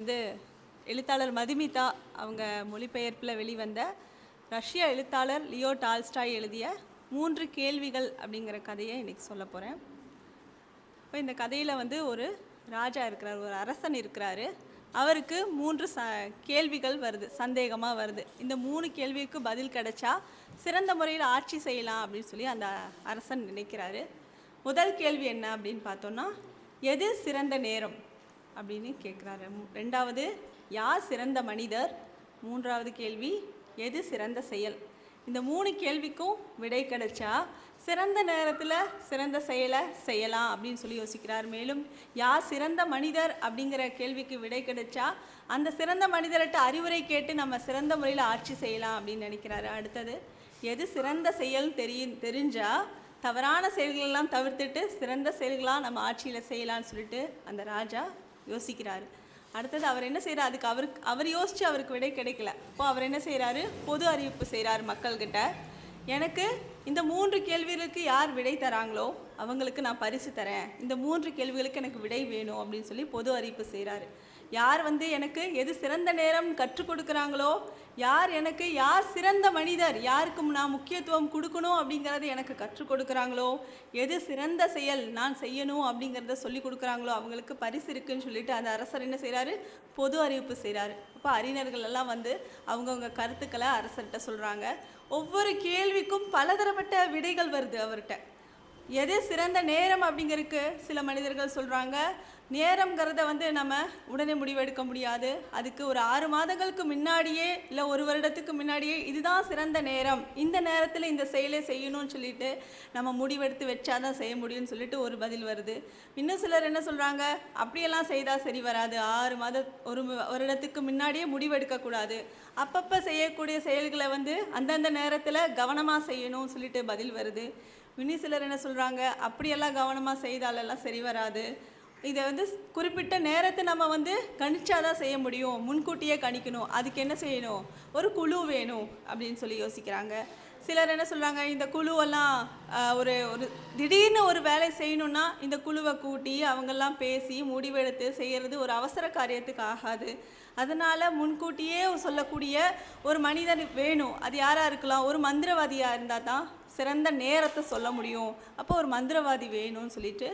வந்து எழுத்தாளர் மதுமிதா அவங்க மொழிபெயர்ப்பில் வெளிவந்த ரஷ்ய எழுத்தாளர் லியோ டால்ஸ்டாய் எழுதிய மூன்று கேள்விகள் அப்படிங்கிற கதையை இன்னைக்கு சொல்ல போகிறேன் இப்போ இந்த கதையில் வந்து ஒரு ராஜா இருக்கிறார் ஒரு அரசன் இருக்கிறாரு. அவருக்கு மூன்று ச கேள்விகள் வருது சந்தேகமாக வருது. இந்த மூணு கேள்விக்கு பதில் கிடைச்சா சிறந்த முறையில் ஆட்சி செய்யலாம் அப்படின்னு சொல்லி அந்த அரசன் நினைக்கிறாரு. முதல் கேள்வி என்ன அப்படின்னு பார்த்தோன்னா எது சிறந்த நேரம்? அப்படின்னு கேட்குறாரு ரெண்டாவது யார் சிறந்த மனிதர்? மூன்றாவது கேள்வி எது சிறந்த செயல்? இந்த மூணு கேள்விக்கும் விடை கிடைச்சா சிறந்த நேரத்தில் சிறந்த செயலை செய்யலாம் அப்படின்னு சொல்லி யோசிக்கிறார். மேலும் யார் சிறந்த மனிதர் அப்படிங்கிற கேள்விக்கு விடை கிடைச்சா அந்த சிறந்த மனிதர்கிட்ட அறிவுரை கேட்டு நம்ம சிறந்த முறையில் ஆட்சி செய்யலாம் அப்படின்னு நினைக்கிறாரு. அடுத்தது எது சிறந்த செயல் தெரியும் தெரிஞ்சால் தவறான செயல்களெல்லாம் தவிர்த்துட்டு சிறந்த செயல்களாக நம்ம ஆட்சியில் செய்யலாம்னு சொல்லிட்டு அந்த ராஜா யோசிக்கிறாரு. அடுத்தது அவர் என்ன செய்கிறார் அதுக்கு அவருக்கு அவர் யோசித்து அவருக்கு விடை கிடைக்கல. இப்போ அவர் என்ன செய்கிறாரு பொது அறிவிப்பு செய்கிறார் மக்கள்கிட்ட. எனக்கு இந்த மூன்று கேள்விகளுக்கு யார் விடை தராங்களோ அவங்களுக்கு நான் பரிசு தரேன். இந்த மூன்று கேள்விகளுக்கு எனக்கு விடை வேணும் அப்படின்னு சொல்லி பொது அறிவிப்பு செய்கிறாரு யார் வந்து எனக்கு எது சிறந்த நேரம் கற்றுக் கொடுக்குறாங்களோ யார் எனக்கு யார் சிறந்த மனிதர் யாருக்கு நான் முக்கியத்துவம் கொடுக்கணும் அப்படிங்கிறத எனக்கு கற்றுக் கொடுக்குறாங்களோ? எது சிறந்த செயல் நான் செய்யணும் அப்படிங்கிறத சொல்லி கொடுக்குறாங்களோ? அவங்களுக்கு பரிசு இருக்குன்னு சொல்லிட்டு அந்த அரசர் என்ன செய்கிறாரு பொது அறிவிப்பு செய்கிறாரு அப்போ அறிஞர்கள் எல்லாம் வந்து அவங்கவுங்க கருத்துக்களை அரசர்கிட்ட சொல்கிறாங்க ஒவ்வொரு கேள்விக்கும் பலதரப்பட்ட விடைகள் வருது அவர்கிட்ட. எது சிறந்த நேரம் அப்படிங்கிறதுக்கு சில மனிதர்கள் சொல்கிறாங்க நேரங்கிறத வந்து நம்ம உடனே முடிவெடுக்க முடியாது. அதுக்கு ஒரு ஆறு மாதங்களுக்கு முன்னாடியே இல்லை ஒரு வருடத்துக்கு முன்னாடியே இதுதான் சிறந்த நேரம். இந்த நேரத்தில் இந்த செயலை செய்யணும்னு சொல்லிட்டு நம்ம முடிவெடுத்து வச்சாதான் செய்ய முடியும்னு சொல்லிட்டு ஒரு பதில் வருது. இன்னும் சிலர் என்ன சொல்கிறாங்க அப்படியெல்லாம் செய்தால் சரி வராது. ஆறு மாத ஒரு வருடத்துக்கு முன்னாடியே முடிவெடுக்கக்கூடாது அப்பப்போ செய்யக்கூடிய செயல்களை வந்து அந்தந்த நேரத்தில் கவனமாக செய்யணும்னு சொல்லிட்டு பதில் வருது. இன்னும் சிலர் என்ன சொல்கிறாங்க அப்படியெல்லாம் கவனமாக செய்தாலெல்லாம் சரி வராது. இதை வந்து குறிப்பிட்ட நேரத்தை நம்ம வந்து கணிச்சாதான் செய்ய முடியும். முன்கூட்டியே கணிக்கணும். அதுக்கு என்ன செய்யணும்? ஒரு குழு வேணும் அப்படின்னு சொல்லி யோசிக்கிறாங்க. சிலர் என்ன சொல்கிறாங்க இந்த குழுவெல்லாம் ஒரு ஒரு திடீர்னு ஒரு வேலை செய்யணும்னா இந்த குழுவை கூட்டி அவங்கெல்லாம் பேசி முடிவெடுத்து செய்கிறது ஒரு அவசர காரியத்துக்கு ஆகாது. அதனால் முன்கூட்டியே சொல்லக்கூடிய ஒரு மனிதன் வேணும். அது யாராக இருக்கலாம்? ஒரு மந்திரவாதியாக இருந்தால் தான் சிறந்த நேரத்தை சொல்ல முடியும். அப்போ ஒரு மந்திரவாதி வேணும்னு சொல்லிட்டு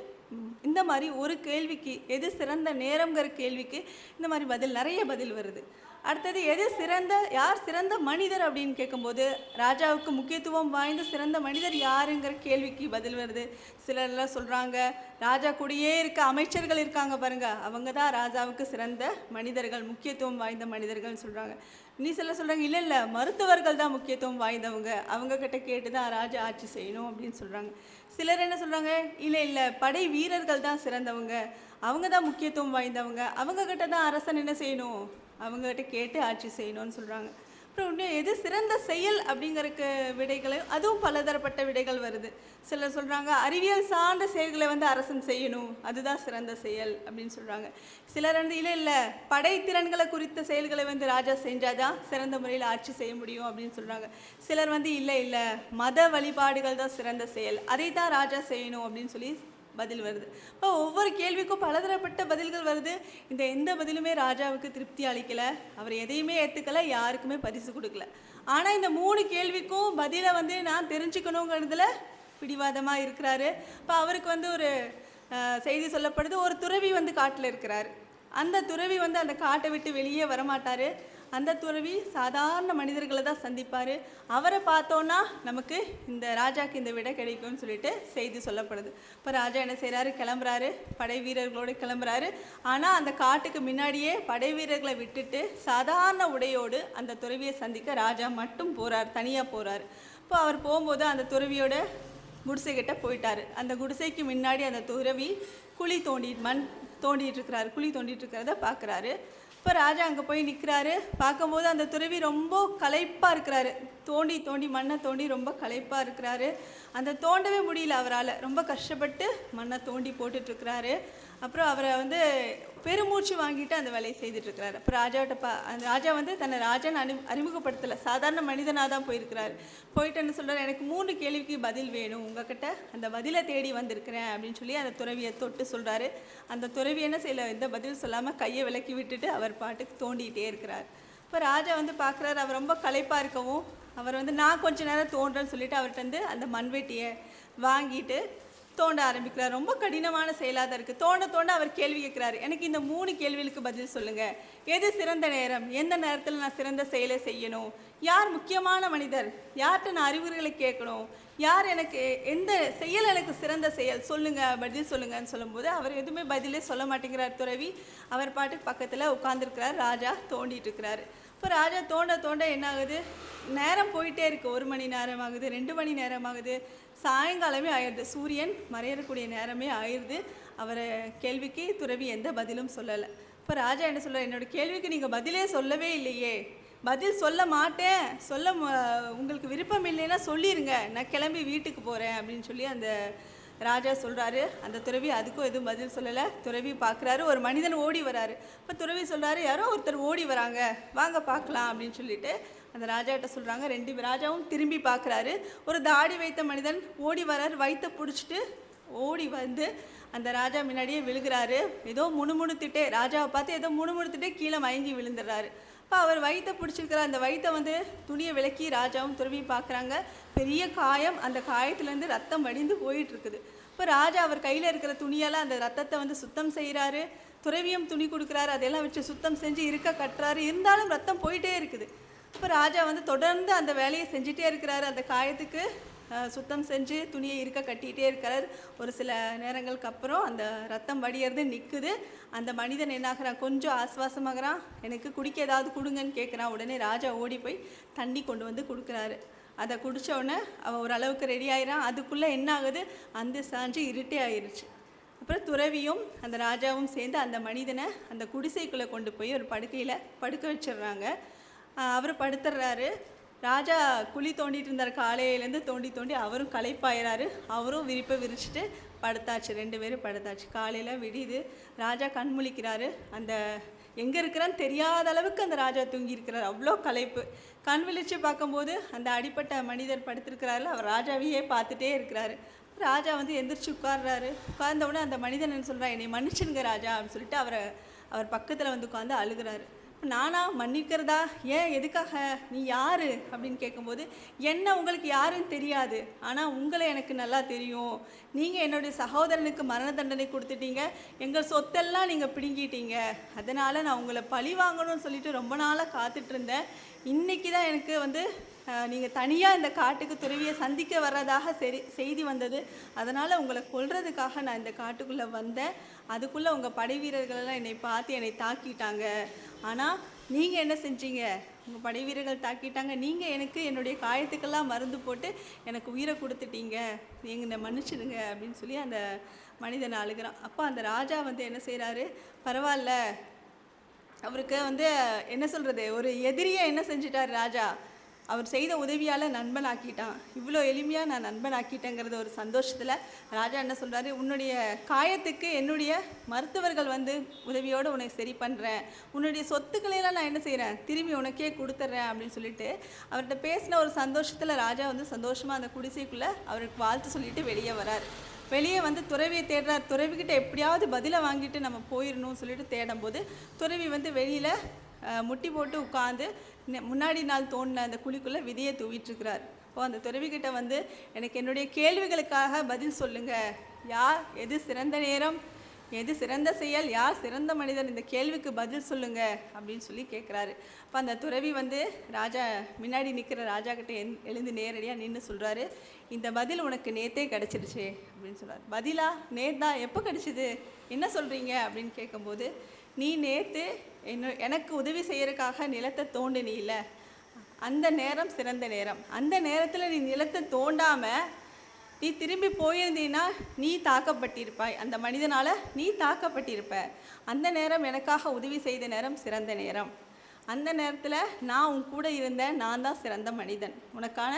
இந்த மாதிரி ஒரு கேள்விக்கு எது சிறந்த நேரம்ங்கிற கேள்விக்கு இந்த மாதிரி பதில் நிறைய பதில் வருது. அடுத்தது எது சிறந்த யார் சிறந்த மனிதர் அப்படின்னு கேட்கும்போது ராஜாவுக்கு முக்கியத்துவம் வாய்ந்த சிறந்த மனிதர் யாருங்கிற கேள்விக்கு பதில் வருது. சிலர்லாம் சொல்கிறாங்க ராஜா கூடயே இருக்க அமைச்சர்கள் இருக்காங்க பாருங்கள் அவங்க தான் ராஜாவுக்கு சிறந்த மனிதர்கள் முக்கியத்துவம் வாய்ந்த மனிதர்கள்னு சொல்கிறாங்க நீ சில சொல்கிறாங்க இல்லை இல்லை மருத்துவர்கள் தான் முக்கியத்துவம் வாய்ந்தவங்க அவங்கக்கிட்ட கேட்டு தான் ராஜா ஆட்சி செய்யணும் அப்படின்னு சொல்கிறாங்க சிலர் என்ன சொல்கிறாங்க இல்லை இல்லை படை வீரர்கள் தான் சிறந்தவங்க. அவங்க தான் முக்கியத்துவம் வாய்ந்தவங்க. அவங்கக்கிட்ட தான் அரசன் என்ன செய்யணும்? அவங்கக்கிட்ட கேட்டு ஆட்சி செய்யணும்னு சொல்கிறாங்க அப்புறம் இன்னும் எது சிறந்த செயல் அப்படிங்கிறக்கு விடைகளை அதுவும் பலதரப்பட்ட விடைகள் வருது. சிலர் சொல்கிறாங்க அறிவியல் சார்ந்த செயல்களை வந்து அரசன் செய்யணும் அதுதான் சிறந்த செயல் அப்படின்னு சொல்கிறாங்க சிலர் வந்து இல்லை இல்லை படைத்திறன்களை குறித்த செயல்களை வந்து ராஜா செஞ்சாதான் சிறந்த முறையில் ஆட்சி செய்ய முடியும் அப்படின்னு சொல்கிறாங்க சிலர் வந்து இல்லை இல்லை மத வழிபாடுகள் தான் சிறந்த செயல் அதை தான் ராஜா செய்யணும் அப்படின்னு சொல்லி பதில் வருது. இப்போ ஒவ்வொரு கேள்விக்கும் பலதரப்பட்ட பதில்கள் வருது. இந்த எந்த பதிலுமே ராஜாவுக்கு திருப்தி அளிக்கலை. அவர் எதையுமே ஏற்றுக்கல யாருக்குமே பரிசு கொடுக்கல. ஆனால் இந்த மூணு கேள்விக்கும் பதிலை வந்து நான் தெரிஞ்சுக்கணுங்கிறதுல பிடிவாதமாக இருக்கிறாரு. இப்போ அவருக்கு வந்து ஒரு செய்தி சொல்லப்படுது. ஒரு துறவி வந்து காட்டில் இருக்கிறார். அந்த துறவி வந்து அந்த காட்டை விட்டு வெளியே வரமாட்டார். அந்த துறவி சாதாரண மனிதர்களை தான் சந்திப்பார். அவரை பார்த்தோன்னா நமக்கு இந்த ராஜாக்கு இந்த விடை கிடைக்கும்னு சொல்லிட்டு செய்தி சொல்லப்படுது. இப்போ ராஜா என்ன செய்கிறாரு கிளம்புறாரு. படை வீரர்களோடு கிளம்புறாரு. ஆனால் அந்த காட்டுக்கு முன்னாடியே படை வீரர்களை விட்டுட்டு சாதாரண உடையோடு அந்த துறவியை சந்திக்க ராஜா மட்டும் போகிறார் தனியாக போகிறார் இப்போ அவர் போகும்போது அந்த துறவியோட குடிசைக்கிட்ட போயிட்டார். அந்த குடிசைக்கு முன்னாடி அந்த துறவி குழி தோண்டி மண் தோண்டிகிட்டு இருக்கிறாரு. குழி தோண்டிட்டு இருக்கிறத பார்க்குறாரு இப்போ ராஜா அங்கே போய் நிற்கிறாரு பார்க்கும்போது அந்த துறவி ரொம்ப களைப்பாக இருக்கிறாரு. தோண்டி தோண்டி மண்ணை தோண்டி ரொம்ப களைப்பாக இருக்கிறாரு. அந்த தோண்டவே முடியல அவரால். ரொம்ப கஷ்டப்பட்டு மண்ணை தோண்டி போட்டுட்ருக்கிறாரு. அப்புறம் அவரை வந்து பெருமூச்சு வாங்கிட்டு அந்த வேலையை செய்துட்ருக்கிறாரு. அப்போ ராஜாட்ட பா அந்த ராஜா வந்து தன்னை ராஜான்னு அறி அறிமுகப்படுத்தலை. சாதாரண மனிதனாக தான் போயிருக்கிறாரு. போயிட்டு என்ன சொல்கிறார் எனக்கு மூணு கேள்விக்கு பதில் வேணும். உங்ககிட்ட அந்த பதிலை தேடி வந்திருக்கிறேன் அப்படின்னு சொல்லி அந்த துறவியை தொட்டு சொல்கிறாரு அந்த துறவி என்ன செய்யல? எந்த பதில் சொல்லாமல் கையை விலக்கி விட்டுட்டு அவர் பாட்டுக்கு தோண்டிகிட்டே இருக்கிறார். இப்போ ராஜா வந்து பார்க்குறாரு அவர் ரொம்ப களைப்பாக இருக்கவும் அவர் வந்து நான் கொஞ்ச நேரம் தோன்றேன்னு சொல்லிட்டு அவர்கிட்ட வந்து அந்த மண்வெட்டியை வாங்கிட்டு தோண்ட ஆரம்பிக்கிறார். ரொம்ப கடினமான செயலாக தான் இருக்குது தோண்ட தோண்ட அவர் கேள்வி கேட்குறாரு. எனக்கு இந்த மூணு கேள்விகளுக்கு பதில் சொல்லுங்கள் எது சிறந்த நேரம்? எந்த நேரத்தில் நான் சிறந்த செயலை செய்யணும்? யார் முக்கியமான மனிதர்? யார்கிட்ட நான் அறிவுரைகளை கேட்கணும்? யார் எனக்கு எந்த செயல் எனக்கு சிறந்த செயல்? சொல்லுங்கள் பதில் சொல்லுங்கன்னு சொல்லும்போது அவர் எதுவுமே பதிலே சொல்ல மாட்டேங்கிறார் துறவி. அவர் பாட்டுக்கு பக்கத்தில் உட்காந்துருக்கிறார் ராஜா தோண்டிட்டு இருக்கிறாரு. இப்போ ராஜா தோண்ட தோண்ட என்ன ஆகுது நேரம் போயிட்டே இருக்கு. ஒரு மணி நேரம் ஆகுது ரெண்டு மணி நேரம் ஆகுது சாயங்காலமே ஆயிடுது. சூரியன் மறையக்கூடிய நேரமே ஆயிடுது. அவர் கேள்விக்கு துறவி எந்த பதிலும் சொல்லலை. இப்போ ராஜா என்ன சொல்றாரு? என்னோட கேள்விக்கு நீங்கள் பதிலே சொல்லவே இல்லையே. பதில் சொல்ல மாட்டேன். சொல்ல உங்களுக்கு விருப்பம் இல்லைன்னா சொல்லிடுங்க நான் கிளம்பி வீட்டுக்கு போகிறேன் அப்படின்னு சொல்லி அந்த ராஜா சொல்கிறாரு அந்த துறவி அதுக்கும் எதுவும் பதில் சொல்லலை. துறவி பார்க்குறாரு ஒரு மனிதன் ஓடி வராரு. இப்போ துறவி சொல்கிறாரு யாரோ ஒருத்தர் ஓடி வராங்க. வாங்க பார்க்கலாம் அப்படின்னு சொல்லிட்டு அந்த ராஜாட்ட சொல்கிறாங்க ரெண்டு ராஜாவும் திரும்பி பார்க்குறாரு ஒரு தாடி வைத்த மனிதன் ஓடி வராரு. வைத்த பிடிச்சிட்டு ஓடி வந்து அந்த ராஜா முன்னாடியே விழுகிறாரு. ஏதோ முணுமுணுத்துட்டே ராஜாவை பார்த்து ஏதோ முணுமுணுத்துட்டே கீழே மயங்கி விழுந்துடுறாரு. இப்போ அவர் வயிற்றை பிடிச்சிருக்கிற அந்த வயிற்றை வந்து துணியை விலக்கி ராஜாவும் துருவி பார்க்குறாங்க பெரிய காயம். அந்த காயத்துலேருந்து ரத்தம் வடிந்து போயிட்டுருக்குது. இப்போ ராஜா அவர் கையில் இருக்கிற துணியால் அந்த ரத்தத்தை வந்து சுத்தம் செய்கிறாரு துறவியும் துணி கொடுக்குறாரு. அதெல்லாம் வச்சு சுத்தம் செஞ்சு இருக்க கட்டுறாரு. இருந்தாலும் ரத்தம் போயிட்டே இருக்குது. இப்போ ராஜா வந்து தொடர்ந்து அந்த வேலையை செஞ்சிட்டே இருக்கிறாரு அந்த காயத்துக்கு. சுத்தம் செஞ்சு துணியை இருக்க கட்டிகிட்டே இருக்கிறார். ஒரு சில நேரங்களுக்கு அப்புறம் அந்த ரத்தம் வடியறது நிற்குது அந்த மனிதன் என்னாகிறான்? கொஞ்சம் ஆஸ்வாசமாகறான் எனக்கு குடிக்க ஏதாவது கொடுங்கன்னு கேட்குறான் உடனே ராஜா ஓடி போய் தண்ணி கொண்டு வந்து கொடுக்குறாரு. அதை குடிச்ச உடனே அவன் ஓரளவுக்கு ரெடி ஆயிரான் அதுக்குள்ளே என்ன ஆகுது? அந்த சாஞ்சு இருட்டே ஆயிடுச்சு அப்புறம் துறவியும் அந்த ராஜாவும் சேர்ந்து அந்த மனிதனை அந்த குடிசைக்குள்ளே கொண்டு போய் ஒரு படுக்கையில் படுக்க வச்சிடுறாங்க. அவர் படுத்துடுறாரு ராஜா குழி தோண்டிட்டு இருந்தார். காலையிலேருந்து தோண்டி தோண்டி அவரும் களைப்பாயிறாரு. அவரும் விரிப்பை விரிச்சிட்டு படுத்தாச்சு. ரெண்டு பேரும் படுத்தாச்சு. காலையில் விடியுது. ராஜா கண் முழிக்கிறாரு. அந்த எங்கே இருக்கிறான்னு தெரியாத அளவுக்கு அந்த ராஜா தூங்கியிருக்கிறார் அவ்வளோ களைப்பு. கண் விழிச்சு பார்க்கும்போது அந்த அடிப்பட்ட மனிதர் படுத்திருக்கிறாரு அவர் ராஜாவையே பார்த்துட்டே இருக்கிறாரு. ராஜா வந்து எந்திரிச்சு உட்கார்றாரு. உட்கார்ந்தவுடனே அந்த மனிதன் என்ன சொல்றா என்னை மன்னிச்சுங்க ராஜா அப்படின்னு சொல்லிட்டு அவரை அவர் பக்கத்தில் வந்து உட்காந்து அழுகிறாரு. நானா மன்னிக்கிறதா? ஏன்? எதுக்காக? நீ யார்? அப்படின்னு கேட்கும்போது என்ன உங்களுக்கு யாருன்னு தெரியாது. ஆனால் உங்களை எனக்கு நல்லா தெரியும். நீங்கள் என்னுடைய சகோதரனுக்கு மரண தண்டனை கொடுத்துட்டீங்க. எங்கள் சொத்தெல்லாம் நீங்கள் பிடுங்கிட்டீங்க. அதனால் நான் உங்களை பழி வாங்கணும்னு சொல்லிட்டு ரொம்ப நாளாக காத்துட்ருந்தேன் இன்றைக்கி இன்னைக்கு தான் எனக்கு வந்து நீங்கள் தனியாக இந்த காட்டுக்கு துறவியை சந்திக்க வர்றதாக சரி செய்தி வந்தது. அதனால் உங்களை கொல்றதுக்காக நான் இந்த காட்டுக்குள்ளே வந்தேன். அதுக்குள்ளே உங்கள் படை வீரர்களெல்லாம் என்னை பார்த்து என்னை தாக்கிட்டாங்க. ஆனால் நீங்கள் என்ன செஞ்சீங்க? உங்கள் படை வீரர்கள் தாக்கிட்டாங்க. நீங்கள் எனக்கு என்னுடைய காயத்துக்கெல்லாம் மருந்து போட்டு எனக்கு உயிரை கொடுத்துட்டீங்க. நீங்கள் என்னை மன்னிச்சிடுங்க அப்படின்னு சொல்லி அந்த மனிதன் அழுகிறான். அப்போ அந்த ராஜா வந்து என்ன செய்கிறாரு பரவாயில்ல. அவருக்கு வந்து என்ன சொல்கிறது ஒரு எதிரியை என்ன செஞ்சிட்டார் ராஜா? அவர் செய்த உதவியால் நண்பன் ஆக்கிட்டான் இவ்வளோ எளிமையாக நான் நண்பன் ஆக்கிட்டேங்கிறது ஒரு சந்தோஷத்தில் ராஜா என்ன சொல்கிறாரு உன்னுடைய காயத்துக்கு என்னுடைய மருத்துவர்கள் வந்து உதவியோடு உனக்கு சரி பண்ணுறேன் உன்னுடைய சொத்துக்களையெல்லாம் நான் என்ன செய்கிறேன் திரும்பி உனக்கே கொடுத்துட்றேன் அப்படின்னு சொல்லிட்டு அவர்கிட்ட பேசின ஒரு சந்தோஷத்தில் ராஜா வந்து சந்தோஷமாக அந்த குடிசைக்குள்ளே அவருக்கு வாழ்த்து சொல்லிட்டு வெளியே வரார். வெளியே வந்து துறவியை தேடுறார். துறவிக்கிட்ட எப்படியாவது பதிலை வாங்கிட்டு நம்ம போயிடணும்னு சொல்லிட்டு தேடும்போது துறவி வந்து வெளியில் முட்டி போட்டு உட்காந்து முன்னாடி நாள் தோண்டின அந்த குழிக்குள்ளே விதையை தூவிட்டுருக்கிறார். அப்போ அந்த துறவிக்கிட்ட வந்து எனக்கு என்னுடைய கேள்விகளுக்காக பதில் சொல்லுங்கள் யார் எது சிறந்த நேரம் எது சிறந்த செயல் யார் சிறந்த மனிதன்? இந்த கேள்விக்கு பதில் சொல்லுங்க. அப்படின்னு சொல்லி கேட்குறாரு. அப்போ அந்த துறவி வந்து ராஜா முன்னாடி நிற்கிற ராஜா கிட்ட எந் எழுந்து நேரடியாக நின்று சொல்கிறாரு இந்த பதில் உனக்கு நேத்தே கிடச்சிருச்சு. அப்படின்னு சொல்கிறார் பதிலா? நேத்தா? எப்போ கிடச்சிது? என்ன சொல்கிறீங்க அப்படின்னு கேட்கும்போது நீ நேற்று என்ன எனக்கு உதவி செய்யறதுக்காக நிலத்தை தோண்டினீல அந்த நேரம் சிறந்த நேரம். அந்த நேரத்தில் நீ நிலத்தை தோண்டாமல் நீ திரும்பி போயிருந்தீன்னா நீ தாக்கப்பட்டிருப்பாய். அந்த மனிதனால் நீ தாக்கப்பட்டிருப்ப. அந்த நேரம் எனக்காக உதவி செய்த நேரம் சிறந்த நேரம். அந்த நேரத்தில் நான் உன் கூட இருந்தேன் நான் தான் சிறந்த மனிதன். உனக்கான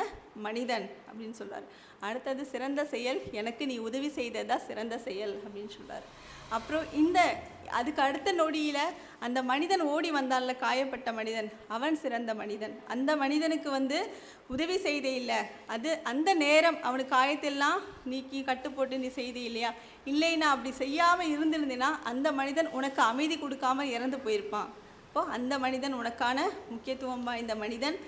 மனிதன் அப்படின்னு சொல்கிறார் அடுத்தது சிறந்த செயல் எனக்கு நீ உதவி செய்ததா சிறந்த செயல் அப்படின்னு சொல்கிறார் அப்புறம் இந்த அதுக்கு அடுத்த நொடியில் அந்த மனிதன் ஓடி வந்தால காயப்பட்ட மனிதன். அவன் சிறந்த மனிதன். அந்த மனிதனுக்கு வந்து உதவி செய்தே இல்லை. அது அந்த நேரம் அவனுக்கு காயத்தெல்லாம் நீக்கி கட்டு போட்டு நீ செய்தி இல்லையா? இல்லைன்னா அப்படி செய்யாமல் இருந்திருந்தேன்னா அந்த மனிதன் உனக்கு அமைதி கொடுக்காம இறந்து போயிருப்பான். அப்போது அந்த மனிதன் உனக்கான முக்கியத்துவம் வாய்ந்த மனிதன்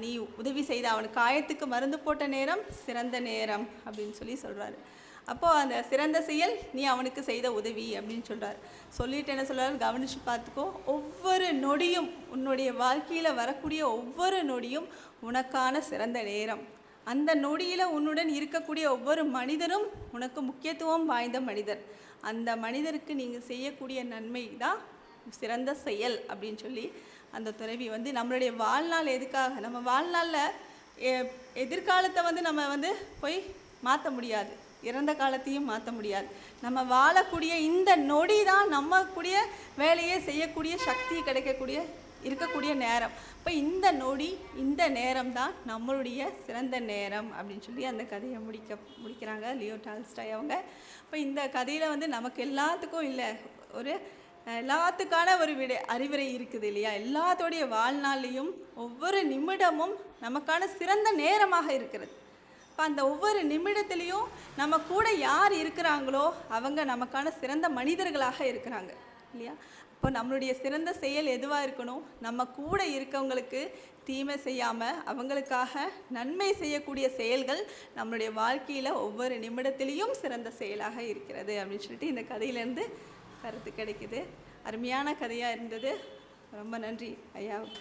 நீ உதவி செய்த அவனுக்கு காயத்துக்கு மருந்து போட்ட நேரம் சிறந்த நேரம் அப்படின்னு சொல்லி சொல்கிறாரு அப்போது அந்த சிறந்த செயல் நீ அவனுக்கு செய்த உதவி அப்படின்னு சொல்கிறார் சொல்லிட்டு என்ன சொல்கிறார் கவனிச்சு பார்த்துக்கோ ஒவ்வொரு நொடியும் உன்னுடைய வாழ்க்கையில் வரக்கூடிய ஒவ்வொரு நொடியும் உனக்கான சிறந்த நேரம். அந்த நொடியில் உன்னுடன் இருக்கக்கூடிய ஒவ்வொரு மனிதரும் உனக்கு முக்கியத்துவம் வாய்ந்த மனிதர். அந்த மனிதருக்கு நீங்கள் செய்யக்கூடிய நன்மை தான் சிறந்த செயல் அப்படின்னு சொல்லி அந்த துறவி வந்து நம்மளுடைய வாழ்நாள் எதுக்காக? நம்ம வாழ்நாளில் எ- எதிர்காலத்தை வந்து நம்ம வந்து போய் மாற்ற முடியாது. இறந்த காலத்தையும் மாற்ற முடியாது. நம்ம வாழக்கூடிய இந்த நொடி தான் நம்ம கூடிய வேலையை செய்யக்கூடிய சக்தி கிடைக்கக்கூடிய இருக்கக்கூடிய நேரம். இப்போ இந்த நொடி இந்த நேரம் தான் நம்மளுடைய சிறந்த நேரம் அப்படின்னு சொல்லி அந்த கதையை முடிக்க முடிக்கிறாங்க லியோ டால்ஸ்டாய் அவங்க. இப்போ இந்த கதையில் வந்து நமக்கு எல்லாத்துக்கும் இல்லை ஒரு எல்லாத்துக்கான ஒரு விடை அறிவுரை இருக்குது இல்லையா? எல்லாத்தோடைய வாழ்நாளையும் ஒவ்வொரு நிமிடமும் நமக்கான சிறந்த நேரமாக இருக்கிறது. இப்போ அந்த ஒவ்வொரு நிமிடத்துலேயும் நம்ம கூட யார் இருக்கிறாங்களோ அவங்க நமக்கான சிறந்த மனிதர்களாக இருக்கிறாங்க இல்லையா? இப்போ நம்மளுடைய சிறந்த செயல் எதுவாக இருக்கணும்? நம்ம கூட இருக்கவங்களுக்கு தீமை செய்யாமல் அவங்களுக்காக நன்மை செய்யக்கூடிய செயல்கள் நம்மளுடைய வாழ்க்கையில் ஒவ்வொரு நிமிடத்திலையும் சிறந்த செயலாக இருக்கிறது அப்படின்னு சொல்லிட்டு இந்த கதையிலேருந்து கருத்து கிடைக்குது. அருமையான கதையாக இருந்தது. ரொம்ப நன்றி ஐயாவுக்கு